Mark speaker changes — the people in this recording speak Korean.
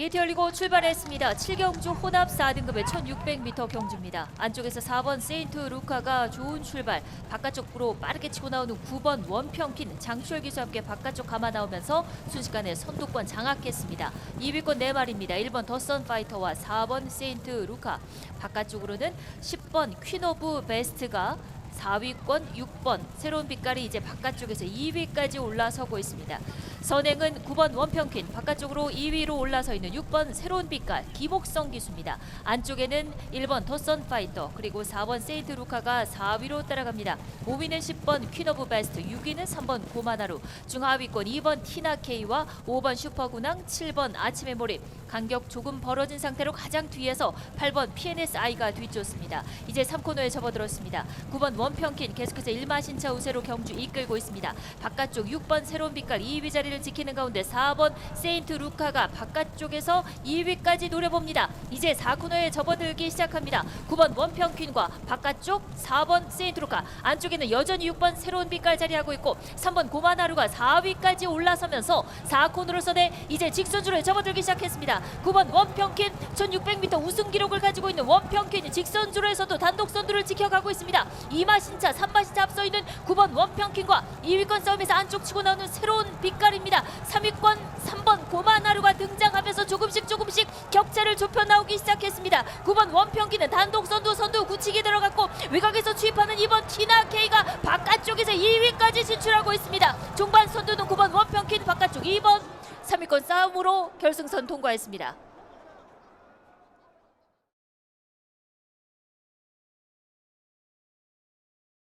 Speaker 1: 게이트 열리고 출발했습니다. 7경주 혼합 4등급의 1600m 경주입니다. 안쪽에서 4번 세인트 루카가 좋은 출발, 바깥쪽으로 빠르게 치고 나오는 9번 원평킨 장추열 기수와 함께 바깥쪽 감아 나오면서 순식간에 선두권 장악했습니다. 2위권 4마리입니다. 1번 더선 파이터와 4번 세인트 루카, 바깥쪽으로는 10번 퀸 오브 베스트가 4위권 6번 새로운 빛깔이 이제 바깥쪽에서 2위까지 올라서고 있습니다. 선행은 9번 원평킨 바깥쪽으로 2위로 올라서 있는 6번 새로운 빛깔 김옥성 기수입니다. 안쪽에는 1번 더선 파이터 그리고 4번 세인트 루카가 4위로 따라갑니다. 5위는 10번 퀸 오브 베스트 6위는 3번 고마나루 중하위권 2번 티나 K와 5번 슈퍼군항 7번 아침의 몰입 간격 조금 벌어진 상태로 가장 뒤에서 8번 PNSI가 뒤쫓습니다. 이제 3코너에 접어들었습니다. 9번 원평킨 계속해서 일마신차 우세로 경주 이끌고 있습니다. 바깥쪽 6번 새로운 빛깔 2위 자리 를 지키는 가운데 4번 세인트 루카가 바깥쪽에서 2위까지 노려봅니다. 이제 4코너에 접어들기 시작합니다. 9번 원평퀸과 바깥쪽 4번 세인트 루카 안쪽에는 여전히 6번 새로운 빛깔 자리하고 있고 3번 고마나루가 4위까지 올라서면서 4코너로서는 이제 직선주로에 접어들기 시작했습니다. 9번 원평킨 1600m 우승 기록을 가지고 있는 원평킨 직선주로에서도 단독 선두를 지켜가고 있습니다. 이마신차 3마신차 앞서 있는 9번 원평킨과 2위권 싸움에서 안쪽 치고 나오는 새로운 빛깔 입니다. 3위권 3번 고마나루가 등장하면서 조금씩 조금씩 격차를 좁혀 나오기 시작했습니다. 9번 원평기는 단독 선두 선두 굳히기 들어갔고 외곽에서 추입하는 2번 티나 K가 바깥쪽에서 2위까지 진출하고 있습니다. 종반 선두는 9번 원평킨 바깥쪽 2번 3위권 싸움으로 결승선 통과했습니다.